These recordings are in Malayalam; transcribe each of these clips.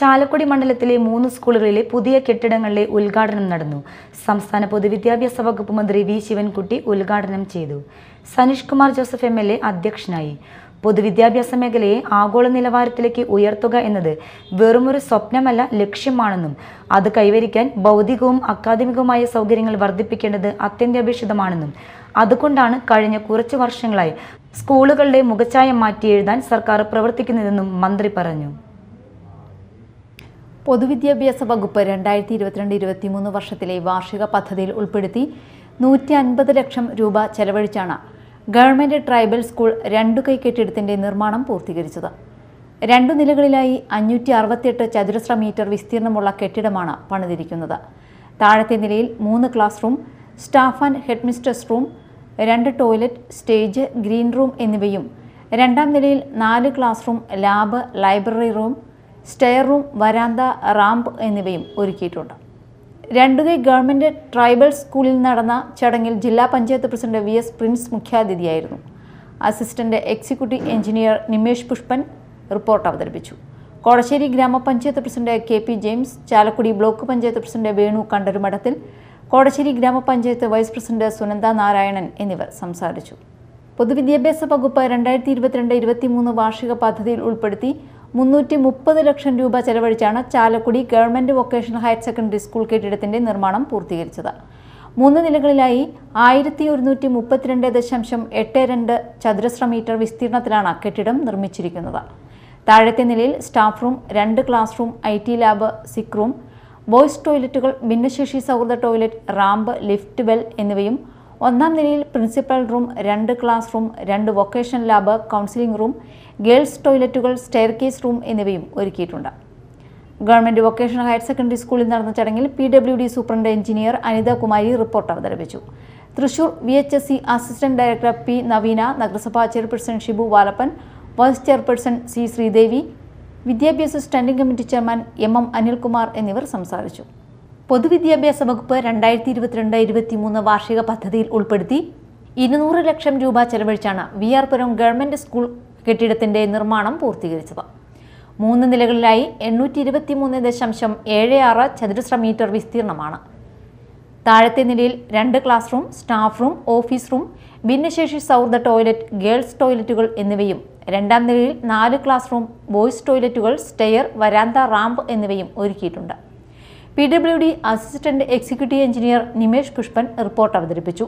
ചാലക്കുടി മണ്ഡലത്തിലെ മൂന്ന് സ്കൂളുകളിലെ പുതിയ കെട്ടിടങ്ങളിലെ ഉദ്ഘാടനം നടന്നു. സംസ്ഥാന പൊതുവിദ്യാഭ്യാസ വകുപ്പ് മന്ത്രി വി. ശിവൻകുട്ടി ഉദ്ഘാടനം ചെയ്തു. Saneesh Kumar Joseph M L A അധ്യക്ഷനായി. പൊതുവിദ്യാഭ്യാസ മേഖലയെ ആഗോള നിലവാരത്തിലേക്ക് ഉയർത്തുക എന്നത് വെറുമൊരു സ്വപ്നമല്ല ലക്ഷ്യമാണെന്നും അത് കൈവരിക്കാൻ ഭൗതികവും അക്കാദമികവുമായ സൗകര്യങ്ങൾ വർദ്ധിപ്പിക്കേണ്ടത് അത്യന്താപേക്ഷിതമാണെന്നും അതുകൊണ്ടാണ് കഴിഞ്ഞ കുറച്ച് വർഷങ്ങളായി സ്കൂളുകളുടെ മുഖച്ഛായം മാറ്റി എഴുതാൻ സർക്കാർ പ്രവർത്തിക്കുന്നതെന്നും മന്ത്രി പറഞ്ഞു. പൊതുവിദ്യാഭ്യാസ വകുപ്പ് രണ്ടായിരത്തി ഇരുപത്തിരണ്ട് ഇരുപത്തിമൂന്ന് വർഷത്തിലെ വാർഷിക പദ്ധതിയിൽ ഉൾപ്പെടുത്തി നൂറ്റി അൻപത് ലക്ഷം രൂപ ചെലവഴിച്ചാണ് ഗവൺമെന്റ് ട്രൈബൽ സ്കൂൾ രണ്ടു കൈ കെട്ടിടത്തിന്റെ നിർമ്മാണം പൂർത്തീകരിച്ചത്. രണ്ടു നിലകളിലായി അഞ്ഞൂറ്റി അറുപത്തിയെട്ട് ചതുരശ്ര മീറ്റർ വിസ്തീർണമുള്ള കെട്ടിടമാണ് പണിതിരിക്കുന്നത്. താഴത്തെ നിലയിൽ മൂന്ന് class room staff and headmistress room രണ്ട് ടോയ്ലറ്റ് സ്റ്റേജ് ഗ്രീൻ റൂം എന്നിവയും. രണ്ടാം നിലയിൽ നാല് class room lab library room stair room വരാന്ത ramp എന്നിവയും ഒരുക്കിയിട്ടുണ്ട്. രണ്ടുകൈ ഗവൺമെന്റ് ട്രൈബൽ സ്കൂളിൽ നടന്ന ചടങ്ങിൽ ജില്ലാ panchayat president V S Prince മുഖ്യാതിഥിയായിരുന്നു. Assistant executive engineer Nimesh Pushpan report അവതരിപ്പിച്ചു. കോടശ്ശേരി ഗ്രാമപഞ്ചായത്ത് president K P James Chalakudy block panchayat president Venu Kandarumadathil Kodassery ഗ്രാമപഞ്ചായത്ത് വൈസ് പ്രസിഡന്റ് സുനന്ദ നാരായണൻ എന്നിവർ സംസാരിച്ചു. പൊതുവിദ്യാഭ്യാസ വകുപ്പ് രണ്ടായിരത്തി ഇരുപത്തിരണ്ട് ഇരുപത്തിമൂന്ന് വാർഷിക പദ്ധതിയിൽ ഉൾപ്പെടുത്തി മുന്നൂറ്റി മുപ്പത് ലക്ഷം രൂപ ചെലവഴിച്ചാണ് Chalakudy government vocational higher secondary school കെട്ടിടത്തിന്റെ നിർമ്മാണം പൂർത്തീകരിച്ചത്. മൂന്ന് നിലകളിലായി ആയിരത്തി ഒരുന്നൂറ്റി മുപ്പത്തിരണ്ട് ദശാംശം എട്ട് രണ്ട് ചതുരശ്ര മീറ്റർ വിസ്തീർണത്തിലാണ് കെട്ടിടം നിർമ്മിച്ചിരിക്കുന്നത്. താഴത്തെ നിലയിൽ സ്റ്റാഫ് റൂം രണ്ട് class room I T lab sick room boys ടോയ്ലറ്റുകൾ ഭിന്നശേഷി സൗഹൃദ ടോയ്ലറ്റ് റാമ്പ് ലിഫ്റ്റ് ബെൽ എന്നിവയും ഒന്നാം നിലയിൽ പ്രിൻസിപ്പൽ റൂം രണ്ട് ക്ലാസ് റൂം രണ്ട് vocation lab counselling room girls ടോയ്ലറ്റുകൾ stair case room എന്നിവയും ഒരുക്കിയിട്ടുണ്ട്. ഗവൺമെന്റ് വൊക്കേഷണൽ ഹയർ സെക്കൻഡറി സ്കൂളിൽ നടന്ന ചടങ്ങിൽ P W D superintendent engineer Anitha Kumari report അവതരിപ്പിച്ചു. Thrissur V H S C assistant director P Naveena നഗരസഭാ chairperson Shibu Valappan vice chairperson C Sreedevi വിദ്യാഭ്യാസ standing committee chairman M M Anilkumar എന്നിവർ സംസാരിച്ചു. പൊതുവിദ്യാഭ്യാസ വകുപ്പ് രണ്ടായിരത്തി ഇരുപത്തിരണ്ട് ഇരുപത്തിമൂന്ന് വാർഷിക പദ്ധതിയിൽ ഉൾപ്പെടുത്തി ഇരുന്നൂറ് ലക്ഷം രൂപ ചെലവഴിച്ചാണ് V R Puram government school കെട്ടിടത്തിന്റെ നിർമ്മാണം പൂർത്തീകരിച്ചത്. മൂന്ന് നിലകളിലായി എണ്ണൂറ്റി ഇരുപത്തി മൂന്ന് ദശാംശം ഏഴ് ആറ് ചതുരശ്ര മീറ്റർ വിസ്തീർണമാണ്. താഴത്തെ നിലയിൽ രണ്ട് class room staff room office room ഭിന്നശേഷി സൗഹൃദ ടോയ്ലറ്റ് ഗേൾസ് ടോയ്ലറ്റുകൾ എന്നിവയും രണ്ടാം നിലയിൽ നാല് ക്ലാസ് റൂം ബോയ്സ് ടോയ്ലറ്റുകൾ സ്റ്റെയർ വരാന്ത റാമ്പ് എന്നിവയും ഒരുക്കിയിട്ടുണ്ട്. P W D assistant executive engineer Nimesh Pushpan report അവതരിപ്പിച്ചു.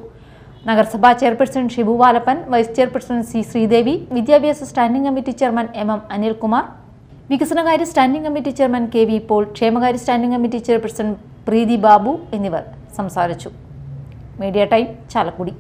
നഗരസഭാ chairperson Shibu Valappan vice chairperson C Sreedevi വിദ്യാഭ്യാസ standing committee chairman M M Anilkumar വികസനകാര്യ standing committee chairman K V Paul ക്ഷേമകാര്യ standing committee chairperson Preethi Babu എന്നിവർ സംസാരിച്ചു. Media time Chalakudy.